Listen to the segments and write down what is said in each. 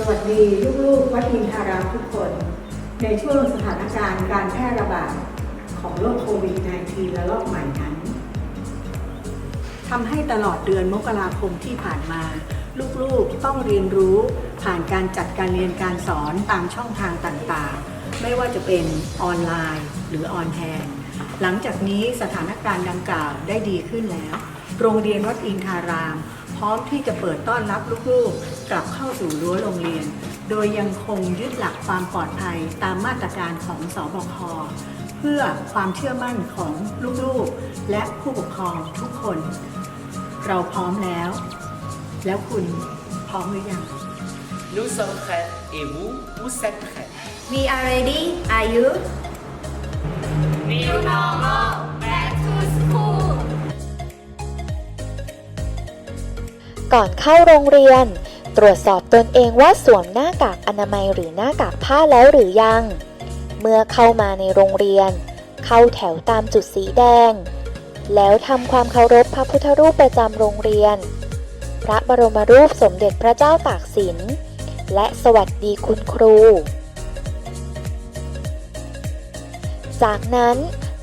สวัสดีลูกๆวัดอินทารามทุกคน ในช่วงสถานการณ์การแพร่ระบาดของโรคโควิด -19 ระลอกใหม่นั้นทำให้ตลอดเดือนมกราคมที่ผ่านมา ลูกๆต้องเรียนรู้ผ่านการจัดการเรียนการสอนตามช่องทางต่างๆ ไม่ว่าจะเป็นออนไลน์หรือออนแฮนหลังจากนี้สถานการณ์ดังกล่าวได้ดีขึ้นแล้ว โรงเรียนวัดอินทาราม พร้อมที่จะเปิดต้อนรับลูกๆ กลับเข้าสู่รั้วโรงเรียน โดยยังคงยึดหลักความปลอดภัยตามมาตรการของสอบคเพื่อความเชื่อมั่นของลูกๆ และผู้ปกครองทุกคน เราพร้อมแล้ว แล้วคุณพร้อมหรือยัง Nous sommes prêts. Et vous, vous êtes prêts We are ready. Are you? New normal ก่อนเข้าโรงเรียน ตรวจสอบตนเองว่าสวมหน้ากากอนามัยหรือหน้ากากผ้าแล้วหรือยัง เมื่อเข้ามาในโรงเรียน เข้าแถวตามจุดสีแดง แล้วทำความเคารพพระพุทธรูปประจำโรงเรียน พระบรมรูปสมเด็จพระเจ้าตากสิน และสวัสดีคุณครู จากนั้น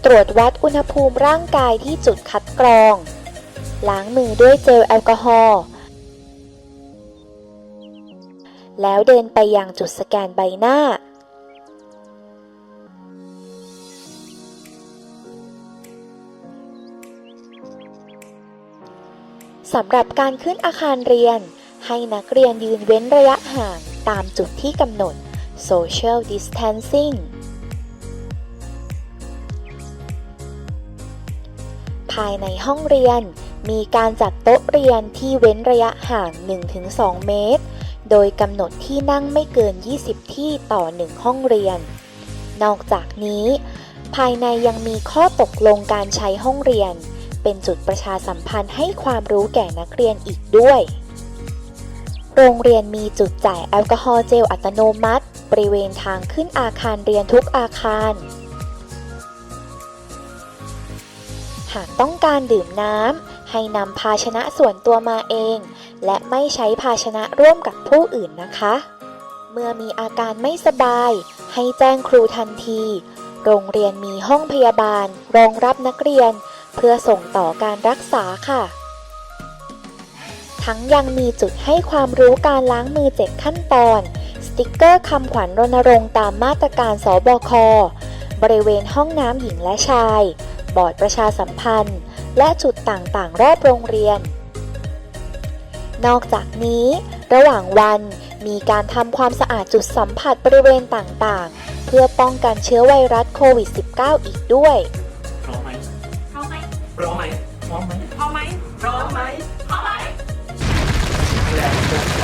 ตรวจวัดอุณหภูมิร่างกายที่จุดคัดกรอง ล้างมือด้วยเจลแอลกอฮอล์ แล้วเดินไปยังจุดสแกนใบหน้า สำหรับการขึ้นอาคารเรียน ให้นักเรียนยืนเว้นระยะห่างตามจุดที่กำหนด Social Distancing ภายในห้องเรียนมีการจัดโต๊ะเรียนที่เว้นระยะห่าง 1-2 เมตร โดยกำหนดที่นั่งไม่เกิน 20 ที่ต่อ 1 ห้องเรียน นอกจากนี้ ภายในยังมีข้อตกลงการใช้ห้องเรียน เป็นจุดประชาสัมพันธ์ให้ความรู้แก่นักเรียนอีกด้วย โรงเรียนมีจุดจ่ายแอลกอฮอล์เจลอัตโนมัติ บริเวณทางขึ้นอาคารเรียนทุกอาคาร หากต้องการดื่มน้ำให้นำภาชนะส่วนตัวมาเอง และไม่ใช้ภาชนะร่วมกับผู้อื่นนะคะ เมื่อมีอาการไม่สบาย ให้แจ้งครูทันที โรงเรียนมีห้องพยาบาล รองรับนักเรียน เพื่อส่งต่อการรักษาค่ะ ทั้งยังมีจุดให้ความรู้การล้างมือ7ขั้นตอน สติกเกอร์คำขวัญรณรงค์ตามมาตรการสบคบริเวณห้องน้ำหญิงและชาย บอร์ดประชาสัมพันธ์ และจุดต่างๆ รอบโรงเรียน นอกจากนี้ ระหว่างวันมีการทำความสะอาดจุดสัมผัสบริเวณต่างๆ เพื่อป้องกันเชื้อไวรัสโควิด -19 อีกด้วยพร้อมไหมพร้อมไหมพร้อมไหมพร้อมไหมพร้อมไหมพร้อมไหมพร้อมไหมแล้ว